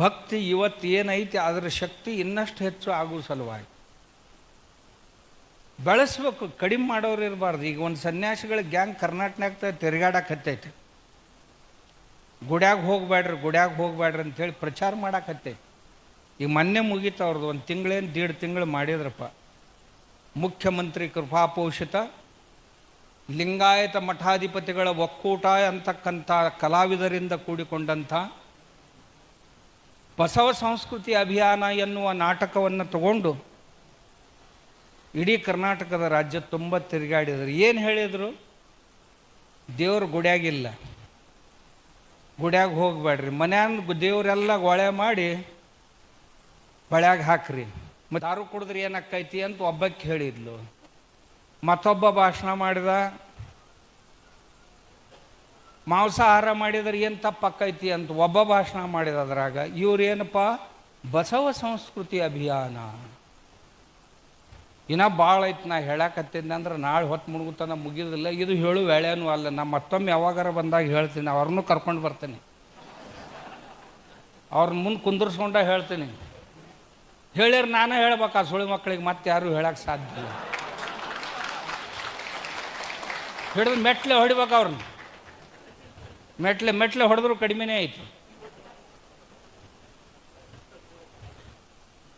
ಭಕ್ತಿ ಇವತ್ತು ಏನೈತಿ, ಅದರ ಶಕ್ತಿ ಇನ್ನಷ್ಟು ಹೆಚ್ಚು ಆಗೋ ಸಲುವಾಗಿ. ಬೆಳೆಸ್ಬೇಕು, ಕಡಿಮೆ ಮಾಡೋರು ಇರಬಾರ್ದು. ಈಗ ಒಂದು ಸನ್ಯಾಸಿಗಳ ಗ್ಯಾಂಗ್ ಕರ್ನಾಟಕದಾಗ ತಿರುಗಾಡಕ್ಕೆ ಹತ್ತೈತೆ. ಗುಡ್ಯಾಗ ಹೋಗ್ಬೇಡ್ರಿ ಗುಡ್ಯಾಗ ಹೋಗ್ಬೇಡ್ರಿ ಅಂತೇಳಿ ಪ್ರಚಾರ ಮಾಡಾಕತ್ತೈತಿ ಈಗ ಮೊನ್ನೆ ಮುಗೀತು ಅವ್ರದ್ದು ಒಂದು ತಿಂಗಳೇನು, ದೀಡ್ ತಿಂಗಳು ಮಾಡಿದ್ರಪ್ಪ. ಮುಖ್ಯಮಂತ್ರಿ ಕೃಪಾಪೋಷಿತ ಲಿಂಗಾಯತ ಮಠಾಧಿಪತಿಗಳ ಒಕ್ಕೂಟ ಅಂತಕ್ಕಂಥ ಕಲಾವಿದರಿಂದ ಕೂಡಿಕೊಂಡಂಥ ಬಸವ ಸಂಸ್ಕೃತಿ ಅಭಿಯಾನ ಎನ್ನುವ ನಾಟಕವನ್ನು ತಗೊಂಡು ಇಡೀ ಕರ್ನಾಟಕದ ರಾಜ್ಯ ತುಂಬ ತಿರುಗಾಡಿದರು. ಏನು ಹೇಳಿದರು? ದೇವ್ರ ಗುಡ್ಯಾಗಿಲ್ಲ. ಗುಡ್ಯಾಗ ಹೋಗಬೇಡ್ರಿ ಮನ್ಯಾಂದ ದೇವರೆಲ್ಲ ಗೊಳೆ ಮಾಡಿ ಬಳ್ಯಾಗ ಹಾಕ್ರಿ. ಮತ್ತು ಯಾರು ಕುಡಿದ್ರೆ ಏನಾಕ್ಕೈತಿ ಅಂತ ಒಬ್ಬಕ್ಕೆ ಹೇಳಿದ್ಲು. ಮತ್ತೊಬ್ಬ ಭಾಷಣ ಮಾಡಿದ ಮಾಂಸಾಹಾರ ಮಾಡಿದ್ರೆ ಏನು ತಪ್ಪಾಕೈತಿ ಅಂತ ಒಬ್ಬ ಭಾಷಣ ಮಾಡಿದ ಅದ್ರಾಗ ಇವ್ರೇನಪ್ಪ ಬಸವ ಸಂಸ್ಕೃತಿ ಅಭಿಯಾನ. ಇನ್ನ ಭಾಳ ಐತಿ ನಾ ಹೇಳಕತ್ತಿದ್ದೆ ಅಂದ್ರೆ ನಾಳೆ ಹೊತ್ತು ಮುಳುಗುತ್ತಾನ ಮುಗಿದಿಲ್ಲ ಇದು ಹೇಳು ವೇಳೆನೂ ಅಲ್ಲ. ನಾ ಮತ್ತೊಮ್ಮೆ ಯಾವಾಗಾರ ಬಂದಾಗ ಹೇಳ್ತೀನಿ. ಅವ್ರನ್ನೂ ಕರ್ಕೊಂಡು ಬರ್ತೀನಿ. ಅವ್ರನ್ನ ಮುಂದೆ ಕುಂದರ್ಸ್ಕೊಂಡ ಹೇಳ್ತೀನಿ. ಹೇಳಿರ್ ನಾನೇ ಹೇಳ್ಬೇಕು ಆ ಸುಳಿ ಮಕ್ಕಳಿಗೆ ಮತ್ತೆ ಯಾರು ಹೇಳಕ್ಕೆ ಸಾಧ್ಯ ಇಲ್ಲ. ಹಿಡಿದು ಮೆಟ್ಲೆ ಹೊಡಿಬೇಕು ಅವ್ರನ್ನ ಮೆಟ್ಲೆ ಮೆಟ್ಲೆ ಹೊಡೆದ್ರು ಕಡಿಮೆನೇ ಆಯಿತು.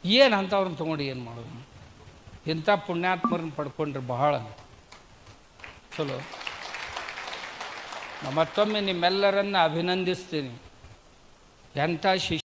ಏನು ಅಂತ ಅವ್ರನ್ನ ತೊಗೊಂಡು ಏನು ಮಾಡೋದು? ಇಂಥ ಪುಣ್ಯಾತ್ಮರನ್ನ ಪಡ್ಕೊಂಡ್ರೆ ಬಹಳ ಚಲೋ. ಮತ್ತೊಮ್ಮೆ ನಿಮ್ಮೆಲ್ಲರನ್ನ ಅಭಿನಂದಿಸ್ತೀನಿ. ಎಂಥ ಶಿಷ್ಯ